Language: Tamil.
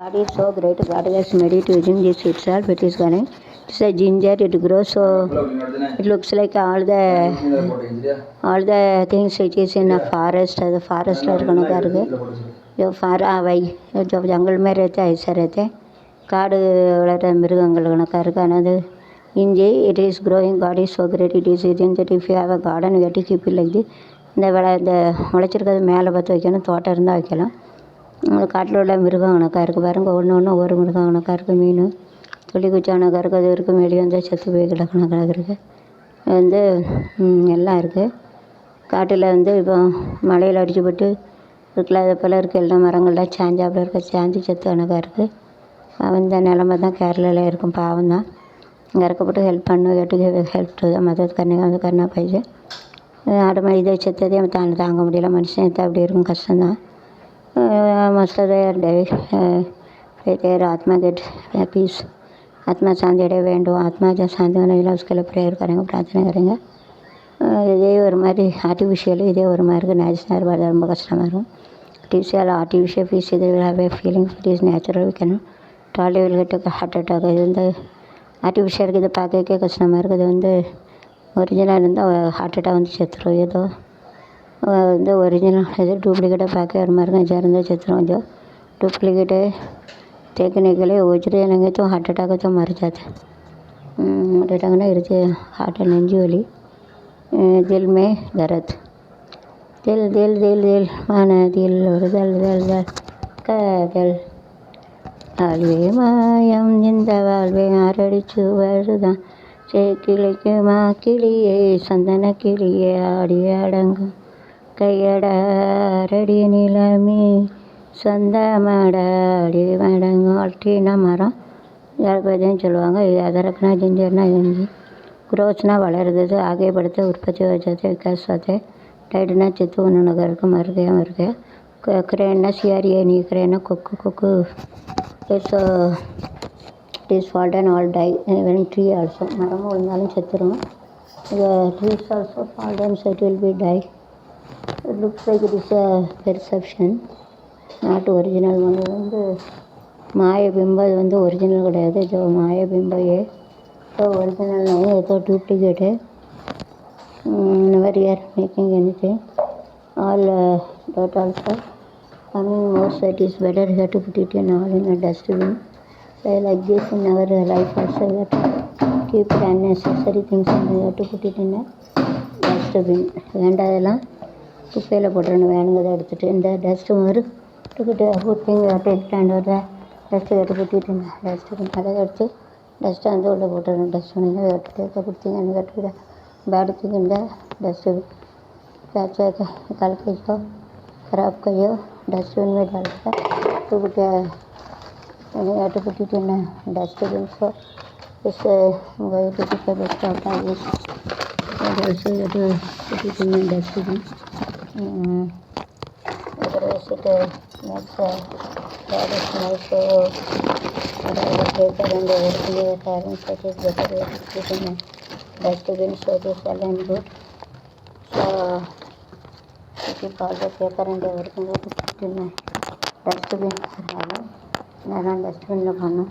God is so great. God has made it using this itself. It is running. It's a ginger. It grows so. It looks like all the all the things which is in a forest. The forest இருக்கணும் இருக்கு जो फार वही जो जंगल में रहते हैं ऐसे रहते हैं காடு வளர்கிற மிருகங்கள் கணக்காக இருக்குது ஆனால் இஞ்சி it is growing God is so great it is in that if you have a garden கட்டி கீப் லைக் தி இந்த விளை இந்த முளைச்சிருக்கிறது மேலே பார்த்து வைக்கணும் தோட்டம் இருந்தால் வைக்கலாம் காட்டில் உள்ள மிருகம் கணக்காக இருக்குது பாருங்க ஒன்று ஒன்று ஒவ்வொரு மிருகம் கணக்காக இருக்குது மீன் துளி குச்சி கணக்காக இருக்குது அது இருக்குது வெளியே வந்து செத்து போய் கிடக்கணக்காக இருக்குது வந்து எல்லாம் இருக்குது காட்டில் வந்து இப்போ மழையில் அடிச்சுப்பட்டு இருக்குல்ல அதை போல் இருக்க. எல்லாம் மரங்கள்லாம் சாஞ்சாப்பில் இருக்க. சாஞ்சி செத்து கணக்காக இருக்குது இந்த நிலமை தான் கேரளாவில் இருக்கும். பாவம் தான். இறக்கப்பட்டு ஹெல்ப் பண்ணு கேட்டு ஹெல்ப் டு மதத் கண்ணு வந்து கண்ணா பைஜே ஆடு மாதிரி இதை செத்ததே தாங்க தாங்க முடியல. மனுஷன் அப்படி இருக்கும். கஷ்டம்தான். मस्त देर आत्मा गेट पीस आत्मा शांति अड़े வேண்டு ஆத்மா जो शांति होने वाला उसके लिए प्रेयर करेंगे प्रार्थना करेंगे இதே ஒரு மாதிரி ஆர்டிஃபிஷியல் இதே ஒரு மாதிரி இருக்குது நேச்சுரல் இருந்தால் ரொம்ப கஷ்டமாக இருக்கும் ஆர்டிஃபிஷியல் ஆர்டிஃபிஷியல் ஃபீஸ் இது have a feelings it is natural can Dolly will get heart attack இது வந்து ஆர்டிஃபிஷியலுக்கு இதை பார்க்கவே கஷ்டமாக இருக்குது இது வந்து ஒரிஜினல் இருந்தால் ஹார்ட் அட்டாக் வந்து செத்துரும் ஏதோ வந்து ஒரிஜினல் இது டூப்ளிகேட்டாக பார்க்க ஒரு மாதிரி இருக்கும் ಚಿತ್ರವಂಜು ಡೂಪ್ಲಿಕೇಟ್ ಟೆಕ್ನಿಕಲಿ ವಜ್ರೆ ನನಗಂತೂ ಹಾರ್ಟ್ ಅಟ್ಯಾಕ್ ಅಂತ ಮರ್ಜಾತೆ ಹಾರ್ಟ್ ಅಟ್ಯಾಕ್ನ ಇರುತ್ತೆ ಹಾರ್ಟ್ ನಂಜು ಒಲಿ ದಿಲ್ ಮೇ ದರದ್ ದಿಲ್ தில் தில் தில் ಮಾನ ದಿಲ್ ஒரு தல் தல் தல் காதல் வாழ்வே மாயம் இந்த வாழ்வே ஆரடிச்சு வருதான் சே கிளிக்குமா கிளியே சந்தன கிளியே ஆடி அடங்கும். கையடாரடி நிலமே சொந்த மடாடி மடங்காட்டின மரம். யாழ்ப்பதின்னு சொல்லுவாங்க இது அதரக்குனா ஜிஞ்சர்னா இஞ்சி. குரோஸ்னா வளருது ஆகியப்படுத்த உற்பத்தி வச்சத்தை விகாசத்தை ಟೈಡ್ನ ಚಿತ್ತು ನನಗರ್ಗೆ ಮರ್ಗೆ ಮರ್ಗೆ ಕ್ರೇನ್ನ ಸಿಯಾರಿ ಏನು ಈ கொக்கு ಕೊಕ್ಕು ಕೊಕ್ಕು it is fault and all die when tree also மரம் விழுந்தாலும் செத்துரும். Trees also fault and set will be die it looks like it is a perception not original. one வந்து மாய பிம்பம் வந்து ஒரிஜினல் கிடையாது. இதோ மாய பிம்பையே ஸோ ஒரிஜினல்னாலே ஏதோ duplicate never ear making anything all that also coming most it is better here to put in dustbin so like this in our life also here keep unnecessary things here to put it in dustbin வேண்டாதெல்லாம் குப்பையில் போட்டுறணும் வேணுங்கிறத எடுத்துகிட்டு இந்த டஸ்ட்டு மாதிரி எடுத்துக்கிட்டு புட்டிங்க டேக் ஸ்டாண்ட் வர டஸ்ட்டு கட்டு புட்டிட்டு டஸ்ட்டு அதை எடுத்து டஸ்ட்டை வந்து உள்ளே போட்டுறணும் டஸ்ட்பின் எடுத்து கொடுத்தீங்க அந்த கட்டு बैठ के गंदा डस्टबिन चाचा निकाल के जो खराब करियो डस्टबिन में डाल कर तो क्या आटे पुटी टीना डस्टबिन को इससे वही पुटी का बच्चा होता है इस वैसे आटे पुटी टीना डस्टबिन డస్ట్ బిన్ షో చేసేదాన్ని సిటీ పాల్గొ పేపర్ అండి ఎవరికి డస్ట్బిన్ నేను డస్ట్బిన్లో కొన్నాను